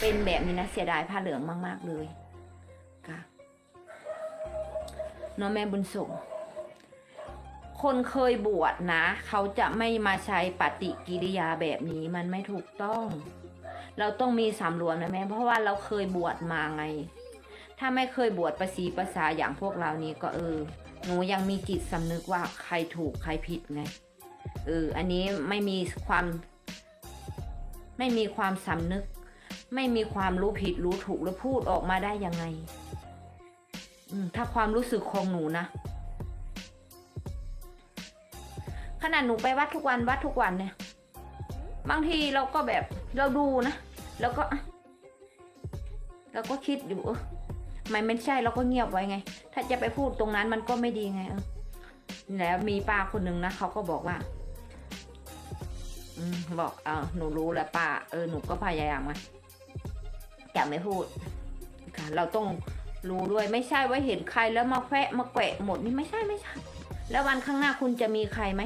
เป็นแบบนี้นะเสียดายผ้าเหลืองมาก ๆ เลยค่ะน้องแม่บุญส่ง คนเคยบวชนะ เขาจะไม่มาใช้ปฏิกิริยาแบบนี้มันไม่ถูกต้อง เราต้องมีสำรวมนะแม่เพราะว่าเราเคยบวชมาไง ถ้าไม่เคยบวชประสีภาษาอย่างพวกเรานี้ก็เออหนูยังมีจิตสำนึกว่าใครถูกใครผิดไงเอออันนี้ไม่มีความ ไม่มีความสำนึก ไม่มีความรู้ผิดรู้ถูกแล้วพูดออกมาได้ยังไงถ้าความรู้สึกของหนูนะขนาดหนูไปวัดทุกวันวัดทุกวันเนี่ย บางทีเราก็แบบเราดูนะแล้วก็เราก็คิดอยู่เออมันไม่ใช่เราก็เงียบไว้ไง ถ้าจะไปพูดตรงนั้นมันก็ไม่ดีไงแล้วมีป้าคนหนึ่งนะเขาก็บอกว่าอืบอกเออหนูรู้แล้วป้าเออหนูก็พยายามไง จะไม่พูดค่ะเราต้องรู้ด้วยไม่ใช่ว่าเห็นใครแล้วมาแฝะมาแกะหมดนี่ไม่ใช่ไม่ใช่ แล้ววันข้างหน้าคุณจะมีใครไหม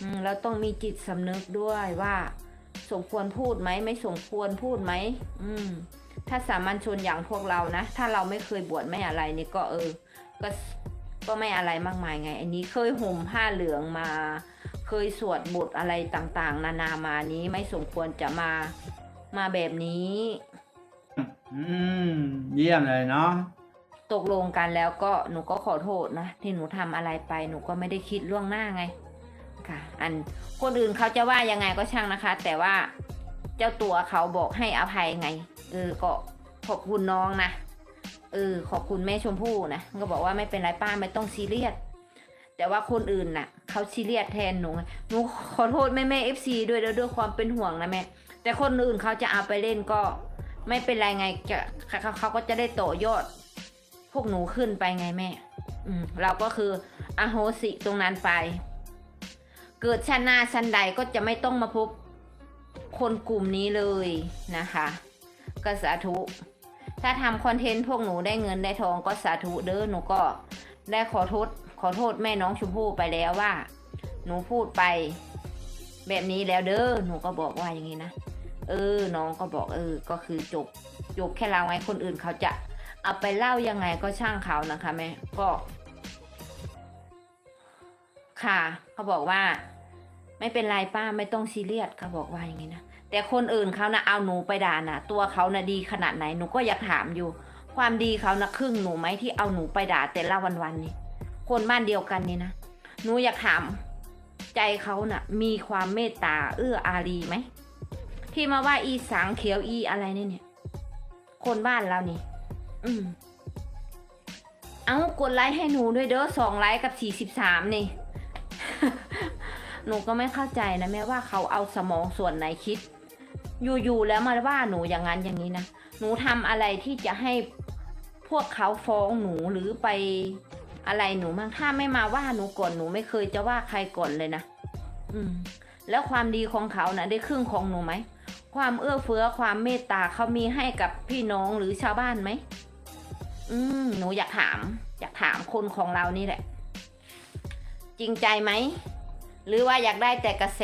อืมเราต้องมีจิตสำนึกด้วยว่า สมควรพูดไหมไม่สมควรพูดไหมอืม ถ้าสามัญชนอย่างพวกเรานะ ถ้าเราไม่เคยบวชไม่อะไรนี่ก็เออ ก็ก็ไม่อะไรมากมายไง อันนี้เคยห่มผ้าเหลืองมา เคยสวดบทอะไรต่างๆ นานามานี้ไม่สมควรจะมา มาแบบนี้ อืม เยี่ยมเลยเนาะ ตกลงกันแล้วก็หนูก็ขอโทษนะ ที่หนูทำอะไรไปหนูก็ไม่ได้คิดล่วงหน้าไง ค่ะ อันคนอื่นเขาจะว่ายังไงก็ช่างนะคะ แต่ว่าเจ้าตัวเขาบอกให้อภัยไง เออก็ขอบคุณน้องนะ เออ ขอบคุณแม่ชมพู่นะ ก็บอกว่าไม่เป็นไรป้าไม่ต้องซีเรียส แต่ว่าคนอื่นน่ะเขาซีเรียสแทนหนูไงหนูขอโทษแม่แม่เอฟซีด้วยแล้วด้วยความเป็นห่วงนะแม่ แต่คนอื่นเขาจะเอาไปเล่นก็ไม่เป็นไรไงจะเขาเขาก็จะได้โตยอด พวกหนูขึ้นไปไงแม่ อืม เราก็คืออโหสิตรงนั้นไป เกิดชานาชันใดก็จะไม่ต้องมาพบคนกลุ่มนี้เลยนะคะก็สาธุ ถ้าทำคอนเทนต์พวกหนูได้เงินได้ทองก็สาธุเด้อหนูก็ได้ขอโทษขอโทษแม่น้องชมพู่ไปแล้วว่า หนูพูดไป แบบนี้แล้วเด้อหนูก็บอกว่าอย่างนี้นะ เออ น้องก็บอกเออ ก็คือจบจบแค่เราไงคนอื่นเขาจะเอาไปเล่ายังไงก็ช่างเขานะคะแม่ก็ ค่ะ เขาบอกว่า ไม่เป็นไรป้าไม่ต้องซีเรียสเขาบอกว่าอย่างนี้นะแต่คนอื่นเขานะเอาหนูไปด่านะตัวเขานะดีขนาดไหนหนูก็อยากถามอยู่ ความดีเขานะครึ่งหนูไหมที่เอาหนูไปด่าแต่ละวันๆนี่คนบ้านเดียวกันนี่นะหนูอยากถาม ใจเขานะ่ะ มีความเมตตาเอื้ออารีไหม ที่มาว่าอีสางเขียวอีอะไรเนี่ยเนี่ย คนบ้านเรานี่ อืม เอากดไลค์ให้หนูด้วยเด้อสองไลค์กับสี่สิบสามนี่ หนูก็ไม่เข้าใจนะแม่ว่าเขาเอาสมองส่วนไหนคิด อยู่ๆแล้วมาว่าหนูอย่างนั้นอย่างนี้นะ หนูทำอะไรที่จะให้พวกเขาฟ้องหนูหรือไปอะไรหนูบ้างถ้าไม่มาว่าหนูก่อนหนูไม่เคยจะว่าใครก่อนเลยนะ อืม แล้วความดีของเขานะได้ครึ่งของหนูไหม ความเอื้อเฟื้อความเมตตาเขามีให้กับพี่น้องหรือชาวบ้านไหม อืมหนูอยากถาม อยากถามคนของเรานี่แหละ จริงใจไหม หรือว่าอยากได้แต่กระแส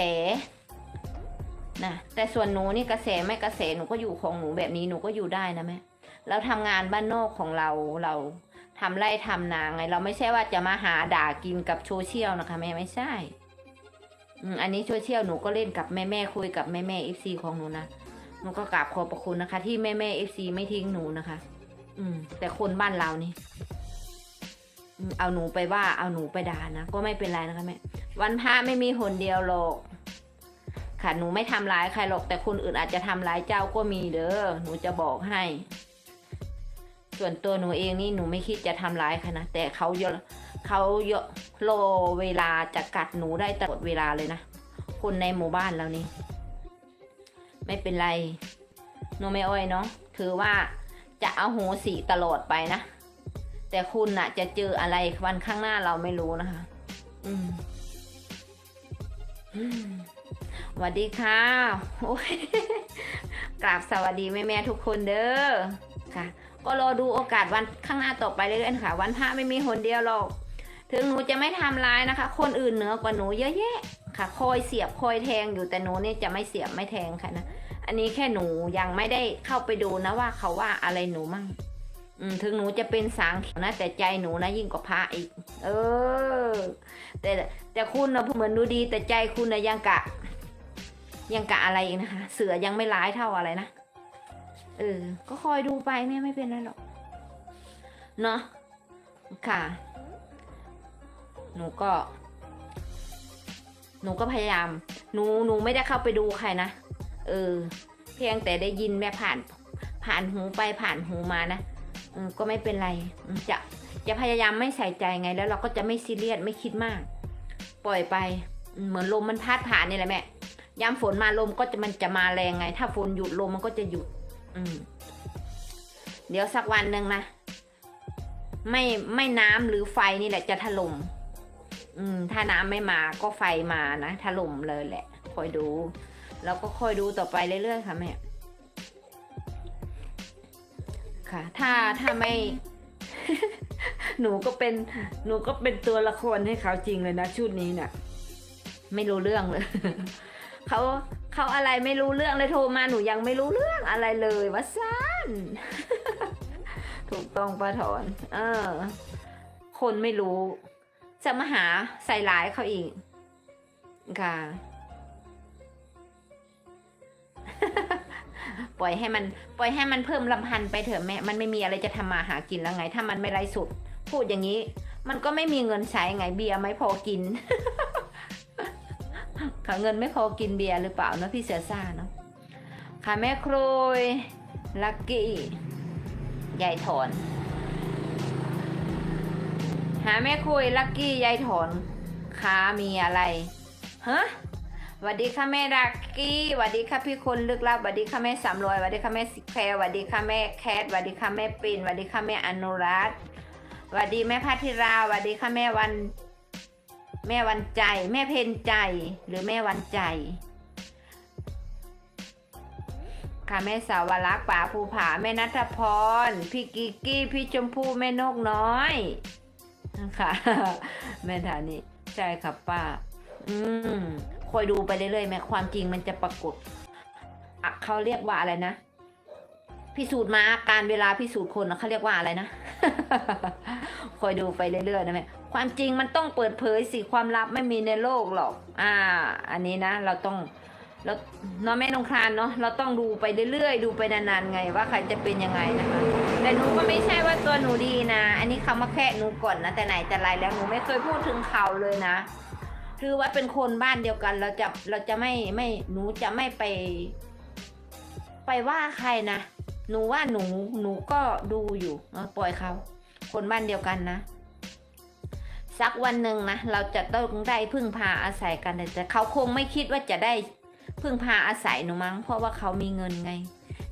นะแต่ส่วนหนูนี่กระแสไม่กระแสหนูก็อยู่ของหนูแบบนี้หนูก็อยู่ได้นะแม่เราทำงานบ้านนอกของเราเราทำไร่ทำนาไง เราไม่ใช่ว่าจะมาหาด่ากินกับโซเชียลนะคะแม่ไม่ใช่ อืมอันนี้โซเชียลหนูก็เล่นกับแม่แม่ๆคุยกับแม่แม่เอฟซีของหนูนะหนูก็กราบขอบพระคุณนะคะ ที่แม่แม่เอฟซีไม่ทิ้งหนูนะคะ อืม แต่คนบ้านเรานี่เอาหนูไปว่าเอาหนูไปด่านะก็ไม่เป็นไรนะคะแม่วันพระไม่มีหนเดียวหรอกค่ะหนูไม่ทำร้ายใครหรอกแต่คนอื่นอาจจะทำร้ายเจ้าก็มีเด้อหนูจะบอกให้ ส่วนตัวหนูเองนี่หนูไม่คิดจะทำร้ายใครนะแต่เขาเยอะ เขาเยอะโลเวลาจะกัดหนูได้ตลอดเวลาเลยนะ คนในหมู่บ้านเรานี่ไม่เป็นไรหนูไม่อ้อยเนาะถือว่าจะเอาโหสีตลอดไปนะ แต่คุณน่ะ จะเจออะไรวันข้างหน้าเราไม่รู้นะคะ อืมสวัสดีค่ะโอ้ยกราบสวัสดีแม่แม่ทุกคนเด้อค่ะ ก็รอดูโอกาสวันข้างหน้าต่อไปเรื่อยๆนะคะวันพระไม่มีหนเดียวหรอก ถึงหนูจะไม่ทำร้ายนะคะ คนอื่นเหนือกว่าหนูเยอะแยะค่ะ คอยเสียบคอยแทงอยู่แต่หนูเนี่ยจะไม่เสียบไม่แทงค่ะนะอันนี้แค่หนูยังไม่ได้เข้าไปดูนะว่าเขาว่าอะไรหนูมั่งถึงหนูจะเป็นสางเขียวนะ แต่ใจหนูนะยิ่งกว่าพระอีก เออ แต่แต่คุณนะเหมือนดูดี แต่ใจคุณนะยังกะ ยังกะอะไรอีกนะคะ เสือยังไม่ร้ายเท่าอะไรนะเออ ก็คอยดูไปแม่ไม่เป็นไรหรอก เนาะค่ะ หนูก็ หนูก็พยายาม หนูหนูไม่ได้เข้าไปดูใครนะ เออ เพียงแต่ได้ยินแม่ผ่าน ผ่านหูไปผ่านหูมานะอก็ไม่เป็นไร จะจะพยายามไม่ใส่ใจไง แล้วเราก็จะไม่ซีเรียสไม่คิดมาก ปล่อยไป เหมือนลมมันพัดผ่านนี่แหละแม่ ยามฝนมาลมก็จะมันจะมาแรงไง ถ้าฝนหยุดลมมันก็จะหยุด อืม เดี๋ยวสักวันหนึ่งนะ ไม่ไม่น้ำหรือไฟนี่แหละจะถล่ม อืม ถ้าน้ำไม่มาก็ไฟมานะถล่มเลยแหละ คอยดู แล้วก็คอยดูต่อไปเรื่อยๆค่ะแม่ค่ะ ถ้าถ้าไม่ หนูก็เป็นหนูก็เป็นตัวละครให้เขาจริงเลยนะชุดนี้น่ะ ไม่รู้เรื่องเลยเขาเขาอะไรไม่รู้เรื่องเลยโทรมาหนูยังไม่รู้เรื่องอะไรเลยวะซ่านถูกต้องป้าถอน เออ คนไม่รู้ จะมาหาใส่ร้ายเขาอีก ค่ะ ปล่อยให้มันปล่อยให้มันเพิ่มลำพันธ์ไปเถอะแม่ มันไม่มีอะไรจะทำมาหากินแล้วไง ถ้ามันไม่ไร้สุด พูดอย่างนี้ มันก็ไม่มีเงินใช้ไงเบียร์ไม่พอกินค่ะเงินไม่พอกินเบียร์หรือเปล่าเนะพี่เสือซ่าเนาะค่ะแม่ครยลักกี้ยายถอน หาแม่คุยลักกี้ยายถอนค้ามีอะไรฮะสวัสดีค่ะแม่ลักกี้สวัสดีค่ะพี่คนลึกลับสวัสดีค่ะแม่สามรอยสวัสดีค่ะแม่สิแคร์สวัสดีค่ะแม่แคทสวัสดีค่ะแม่ปิ่นสวัสดีค่ะแม่อนุรัตสวัสดีแม่พัทิราสวัสดีค่ะแม่วัน แม่วันใจ แม่เพนใจ หรือแม่วันใจ ค่ะแม่สาวรักษ์ป่าภูผาแม่นัทพร พี่กิกกี้ พี่ชมพู่แม่นกน้อย ค่ะ แม่ฐานี่ใช่ครับป้า อืมคอยดูไปเรื่อยๆแม่ความจริงมันจะปรากฏอะเขาเรียกว่าอะไรนะพิสูจน์มาการเวลาพิสูจน์คนเขาเรียกว่าอะไรนะคอยดูไปเรื่อยๆนะแม่ความจริงมันต้องเปิดเผยสิความลับไม่มีในโลกหรอก อ่า อันนี้นะ เราต้อง เราเนาะแม่นงครานเนาะเราต้องดูไปเรื่อยๆ ดูไปนานๆไงว่าใครจะเป็นยังไงนะคะแต่หนูก็ไม่ใช่ว่าตัวหนูดีนะ อันนี้เขามาแค่หนูก่อนนะแต่ไหนแต่ไรแล้วหนูไม่เคยพูดถึงเขาเลยนะ คือว่าเป็นคนบ้านเดียวกัน เราจะเราจะไม่ไม่หนูจะไม่ไป ไปว่าใครนะหนูว่าหนูหนูก็ดูอยู่ปล่อยเขาคนบ้านเดียวกันนะสักวันหนึ่งนะเราจะต้องได้พึ่งพาอาศัยกันแต่เขาคงไม่คิดว่าจะได้ พึ่งพาอาศัยหนูมั้งเพราะว่าเขามีเงินไง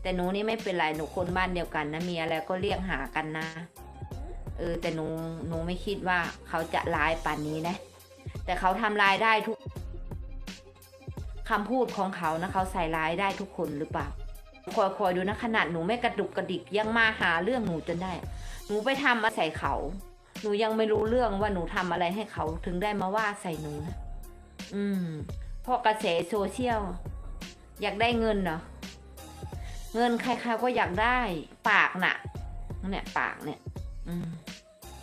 แต่หนูนี่ไม่เป็นไรหนูคนบ้านเดียวกันนะมีอะไรก็เรียกหากันนะเออแต่หนูหนูไม่คิดว่าเขาจะร้ายป่านนี้นะ แต่เขาทำร้ายได้ทุกคำพูดของเขานะเขาใส่ร้ายได้ทุกคนหรือเปล่าคอยคอยดูนะขนาดหนูไม่กระดุกกระดิกยังมาหาเรื่องหนูจนได้ หนูไปทำมาใส่เขา หนูยังไม่รู้เรื่องว่าหนูทำอะไรให้เขาถึงได้มาว่าใส่หนูนะอืม เพราะกระแสโซเชียล อยากได้เงินเหรอ เงินใครๆก็อยากได้ ปากน่ะเนี่ยปากเนี่ยอ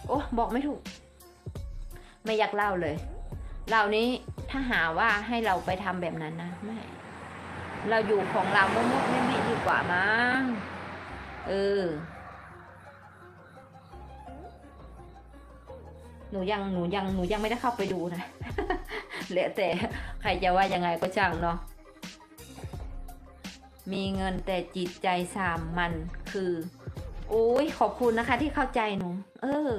โอ้บอกไม่ถูก ไม่อยากเล่าเลย เหล่านี้ถ้าหาว่าให้เราไปทำแบบนั้นนะไม่ เราอยู่ของเรามุดๆไม่ไม่ดีกว่ามั้งเออหนูยังหนูยังหนูยังไม่ได้เข้าไปดูนะเหลือแต่ ใครจะว่ายังไงก็ช่างเนาะมีเงินแต่จิตใจสามมันคือโอ้ยขอบคุณนะคะ ที่เข้าใจหนู เออ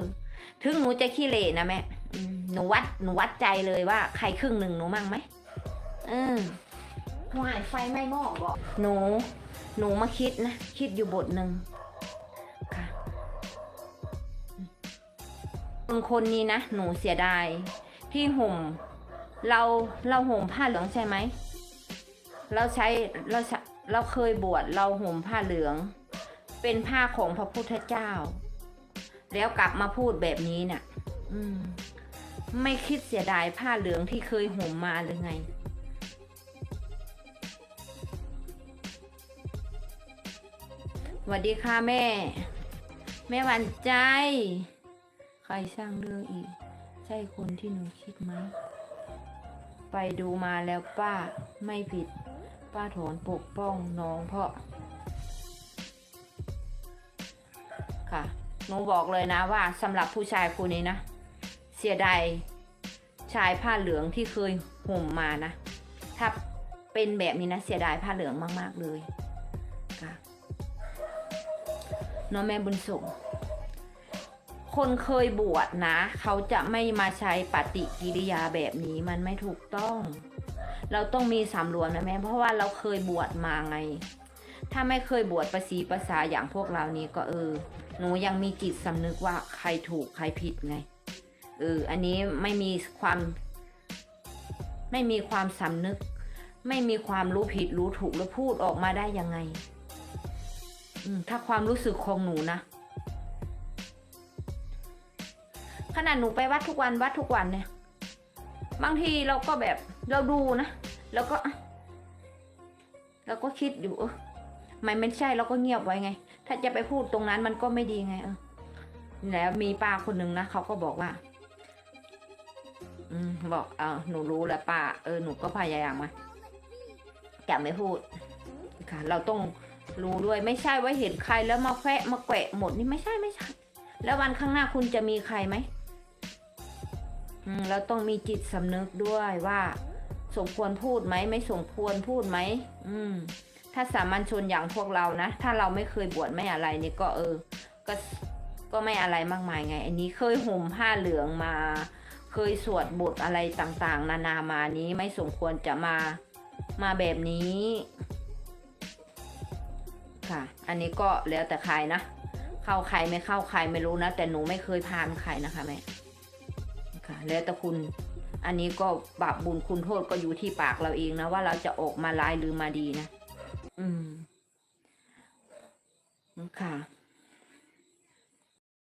ถึงหนูจะขี้เหร่นะแม่หนูวัดหนูวัดใจเลยว่า ใครครึ่งหนึ่งหนูมั่งไหมเออหวายไฟไม่หมอกบอกหนู หนูมาคิดนะ คิดอยู่บทหนึ่งค่ะคนคนนี้นะ หนูเสียดาย ที่ห่ม เราเราห่มผ้าเหลืองใช่ไหม เราใช้เราเราเคยบวชเราห่มผ้าเหลือง เป็นผ้าของพระพุทธเจ้า แล้วกลับมาพูดแบบนี้เนี่ยอืมไม่คิดเสียดายผ้าเหลืองที่เคยห่มมาหรือไง สวัสดีค่ะแม่ แม่หวันใจ ใครสร้างเรื่องอีก ใช่คนที่หนูคิดไหม ไปดูมาแล้วป้าไม่ผิด ป้าถอนปกป้องน้องเพราะ ค่ะหนูบอกเลยนะว่าสำหรับผู้ชายคนนี้นะ เสียดายชายผ้าเหลืองที่เคยห่มมานะ ถ้าเป็นแบบนี้นะเสียดายผ้าเหลืองมาก ๆ เลยค่ะน้องแม่บุญส่ง คนเคยบวชนะ เขาจะไม่มาใช้ปฏิกิริยาแบบนี้มันไม่ถูกต้อง เราต้องมีสำรวมนะแม่เพราะว่าเราเคยบวชมาไง ถ้าไม่เคยบวชประสีภาษาอย่างพวกเรานี้ก็เออ หนูยังมีจิตสำนึกว่าใครถูกใครผิดไงเอออันนี้ไม่มีความ ไม่มีความสำนึก ไม่มีความรู้ผิดรู้ถูกแล้วพูดออกมาได้ยังไงถ้าความรู้สึกของหนูนะ นาดหนูไปวัดทุกวันวัดทุกวันเนี่ย บางทีเราก็แบบเราดูนะแล้วก็ เราก็คิดอยู่เออมันไม่ใช่เราก็เงียบไว้ไง ถ้าจะไปพูดตรงนั้นมันก็ไม่ดีไงเออแล้วมีป้าคนหนึ่งนะเขาก็บอกว่า อืมบอกเออหนูรู้แล้วป้าเออหนูก็พยายามมาจะไม่พูดค่ะ เราต้องรู้ด้วยไม่ใช่ว่าเห็นใครแล้วมาแควะมาแกะหมดนี่ไม่ใช่ไม่ใช่ แล้ววันข้างหน้าคุณจะมีใครไหม เราต้องมีจิตสำนึกด้วยว่าสมควรพูดไหมไม่สมควรพูดไหมอืม ถ้าสามัญชนอย่างพวกเรานะ ถ้าเราไม่เคยบวชไม่อะไรนี่ก็เออ ก็ก็ไม่อะไรมากมายไง อันนี้เคยห่มผ้าเหลืองมา เคยสวดบทอะไรต่างๆ นานามานี้ไม่สมควรจะมามาแบบนี้ ค่ะ อันนี้ก็แล้วแต่ใครนะ เข้าใครไม่เข้าใครไม่รู้นะ แต่หนูไม่เคยพานใครนะคะแม่ แล้วแต่คุณ อันนี้ก็บาปบุญคุณโทษก็อยู่ที่ปากเราเองนะว่าเราจะออกมาร้ายหรือมาดีนะ อืมค่ะ